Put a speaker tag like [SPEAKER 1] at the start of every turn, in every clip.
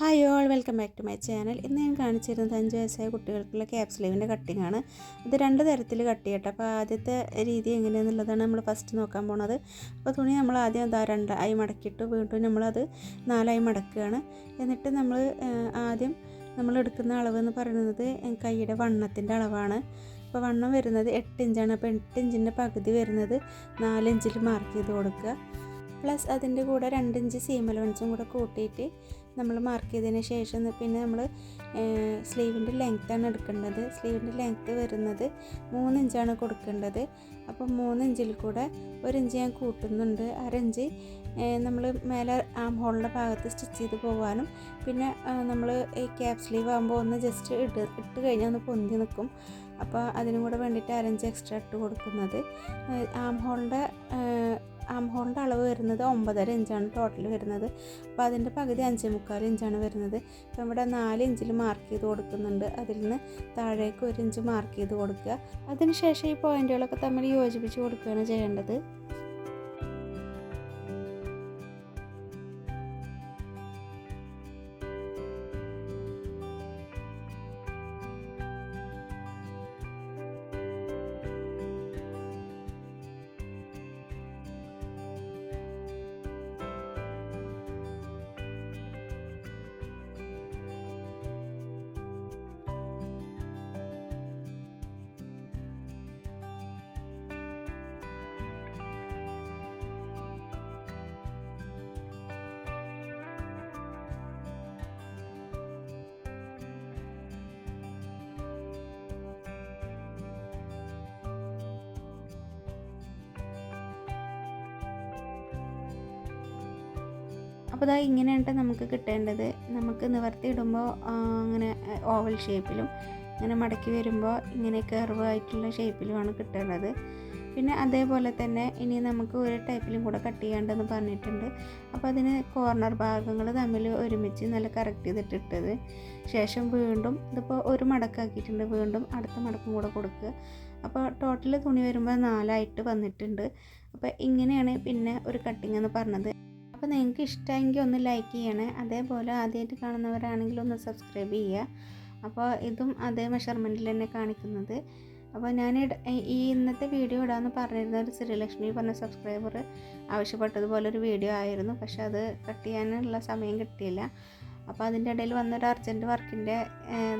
[SPEAKER 1] Hi all welcome back to my channel ഇന്ന് ഞാൻ കാണിച്ചിരുന്നത് അഞ്ച് വയസ്സായ കുട്ടികൾക്കുള്ള ക്യാപ് സ്ലീവിന്റെ കട്ടിംഗ് ആണ്. ഇത് രണ്ട് തരത്തിൽ കട്ട് ചെയ്യട്ടെ. അപ്പോൾ ആദ്യത്തെ രീതി എങ്ങനെയാണെന്നുള്ളതാണ് നമ്മൾ ഫസ്റ്റ് നോക്കാൻ പോണത്. അപ്പോൾ തുണി നമ്മൾ ആദ്യം എന്താ രണ്ടായി മടക്കിയിട്ട് വീണ്ടും നമ്മളത് നാലായി മടക്കുകയാണ് എന്നിട്ട് നമ്മൾ ആദ്യം നമ്മൾ എടുക്കുന്ന അളവ് എന്ന് പറയുന്നത് കൈയുടെ വണ്ണത്തിന്റെ അളവാണ്. അപ്പോൾ വണ്ണം വരുന്നത് എട്ട് ഇഞ്ചാണ്. അപ്പോൾ എട്ട് ഇഞ്ചിന്റെ പകുതി വരുന്നത് നാലിഞ്ചിൽ മാർക്ക് ചെയ്ത് കൊടുക്കുക. പ്ലസ് അതിന്റെ കൂടെ രണ്ടിഞ്ച് സീം അലവൻസും കൂടെ കൂട്ടിയിട്ട് നമ്മൾ മാർക്ക് ചെയ്തതിന് ശേഷം പിന്നെ നമ്മൾ സ്ലീവിന്റെ ലെങ്ത്താണ് എടുക്കേണ്ടത്. സ്ലീവിന്റെ ലെങ്ത്ത് വരുന്നത് മൂന്നിഞ്ചാണ് കൊടുക്കേണ്ടത്. അപ്പോൾ മൂന്നിഞ്ചിൽ കൂടെ ഒരിഞ്ച് ഞാൻ കൂട്ടുന്നുണ്ട്. അരഞ്ച് നമ്മൾ മേലെ ആം ഹോളിന്റെ ഭാഗത്ത് സ്റ്റിച്ച് ചെയ്ത് പോകാനും പിന്നെ നമ്മൾ ഈ ക്യാപ് സ്ലീവ് ആകുമ്പോൾ ഒന്ന് ജസ്റ്റ് ഇട്ട് ഇട്ട് കഴിഞ്ഞാൽ ഒന്ന് പൊന്തി നിൽക്കും. അപ്പോൾ അതിനും കൂടെ വേണ്ടിയിട്ട് അരഞ്ച് എക്സ്ട്രാ ഇട്ട് കൊടുക്കുന്നത്. ആം ഹോളിന്റെ ആം ഹോളിന്റെ അളവ് വരുന്നത് ഒമ്പതര ഇഞ്ചാണ് ടോട്ടൽ വരുന്നത്. അപ്പോൾ അതിന്റെ പകുതി അഞ്ച് മുക്കാൽ ഇഞ്ചാണ് വരുന്നത്. അപ്പോൾ ഇവിടെ നാല് ഇഞ്ചിൽ മാർക്ക് ചെയ്ത് കൊടുക്കുന്നുണ്ട്. അതിൽ നിന്ന് താഴേക്ക് ഒരു ഇഞ്ച് മാർക്ക് ചെയ്ത് കൊടുക്കുക. അതിനുശേഷം ഈ പോയിന്റുകളൊക്കെ തമ്മിൽ യോജിപ്പിച്ച് കൊടുക്കുകയാണ് ചെയ്യേണ്ടത്. അപ്പോൾ ഇതാ ഇങ്ങനെയാണ് നമുക്ക് കിട്ടേണ്ടത്. നമുക്ക് നിവർത്തിയിടുമ്പോൾ അങ്ങനെ ഓവൽ ഷേപ്പിലും ഇങ്ങനെ മടക്കി വരുമ്പോൾ ഇങ്ങനെ കർവ് ആയിട്ടുള്ള ഷേപ്പിലുമാണ് കിട്ടേണ്ടത്. പിന്നെ അതേപോലെ തന്നെ ഇനി നമുക്ക് ഒരു ടൈപ്പിലും കൂടെ കട്ട് ചെയ്യാണ്ടെന്ന് പറഞ്ഞിട്ടുണ്ട്. അപ്പോൾ അതിന് കോർണർ ഭാഗങ്ങൾ തമ്മിൽ ഒരുമിച്ച് നല്ല കറക്റ്റ് ചെയ്തിട്ടിട്ടത് ശേഷം വീണ്ടും ഇതിപ്പോൾ ഒരു മടക്കാക്കിയിട്ടുണ്ട്. വീണ്ടും അടുത്ത മടക്കും കൂടെ കൊടുക്കുക. അപ്പോൾ ടോട്ടൽ തുണി വരുമ്പോൾ നാലായിട്ട് വന്നിട്ടുണ്ട്. അപ്പോൾ ഇങ്ങനെയാണ് പിന്നെ ഒരു കട്ടിങ് എന്ന് പറഞ്ഞത്. അപ്പോൾ നിങ്ങൾക്ക് ഇഷ്ടമെങ്കിൽ ഒന്ന് ലൈക്ക് ചെയ്യണേ. അതേപോലെ ആദ്യമായിട്ട് കാണുന്നവരാണെങ്കിൽ ഒന്ന് സബ്സ്ക്രൈബ് ചെയ്യുക. അപ്പോൾ ഇതും അതേ മെഷർമെന്റിൽ തന്നെ കാണിക്കുന്നത്. അപ്പോൾ ഞാൻ ഈ ഇന്നത്തെ വീഡിയോ ഇടാമെന്ന് പറഞ്ഞിരുന്ന ഒരു ശ്രീലക്ഷ്മി പറഞ്ഞ സബ്സ്ക്രൈബർ ആവശ്യപ്പെട്ടതുപോലെ ഒരു വീഡിയോ ആയിരുന്നു. പക്ഷെ അത് കട്ട് ചെയ്യാനുള്ള സമയം കിട്ടിയില്ല. അപ്പോൾ അതിന്റെ ഇടയിൽ വന്നൊരു അർജന്റ് വർക്കിന്റെ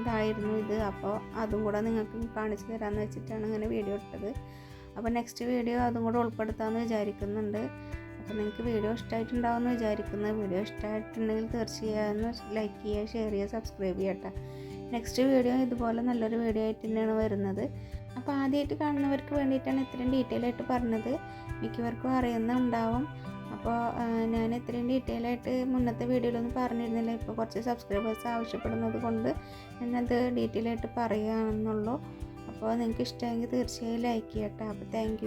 [SPEAKER 1] ഇതായിരുന്നു ഇത്. അപ്പോൾ അതും കൂടെ നിങ്ങൾക്ക് കാണിച്ചു തരാമെന്ന് വെച്ചിട്ടാണ് ഇങ്ങനെ വീഡിയോ ഇട്ടത്. അപ്പോൾ നെക്സ്റ്റ് വീഡിയോ അതും കൂടെ ഉൾപ്പെടുത്താമെന്ന് വിചാരിക്കുന്നുണ്ട്. അപ്പോൾ നിങ്ങൾക്ക് വീഡിയോ ഇഷ്ടമായിട്ടുണ്ടാവുമെന്ന് വിചാരിക്കുന്നു. വീഡിയോ ഇഷ്ടമായിട്ടുണ്ടെങ്കിൽ തീർച്ചയായും ലൈക്ക് ചെയ്യുക ഷെയർ ചെയ്യുക സബ്സ്ക്രൈബ് ചെയ്യട്ടെ നെക്സ്റ്റ് വീഡിയോ ഇതുപോലെ നല്ലൊരു വീഡിയോ ആയിട്ട് തന്നെയാണ് വരുന്നത്. അപ്പോൾ ആദ്യമായിട്ട് കാണുന്നവർക്ക് വേണ്ടിയിട്ടാണ് ഇത്രയും ഡീറ്റെയിൽ ആയിട്ട് പറഞ്ഞത്. മിക്കവർക്കും അറിയുന്നുണ്ടാവും അപ്പോൾ ഞാൻ ഇത്രയും ഡീറ്റെയിൽ ആയിട്ട് മുന്നത്തെ വീഡിയോയിലൊന്നും പറഞ്ഞിരുന്നില്ല. ഇപ്പോൾ കുറച്ച് സബ്സ്ക്രൈബേഴ്സ് ആവശ്യപ്പെടുന്നത് കൊണ്ട് ഞാനത് ഡീറ്റെയിൽ ആയിട്ട് പറയുകയാണെന്നുള്ളൂ. അപ്പോൾ നിങ്ങൾക്ക് ഇഷ്ടമെങ്കിൽ തീർച്ചയായും ലൈക്ക് ചെയ്യട്ടെ അപ്പോൾ താങ്ക്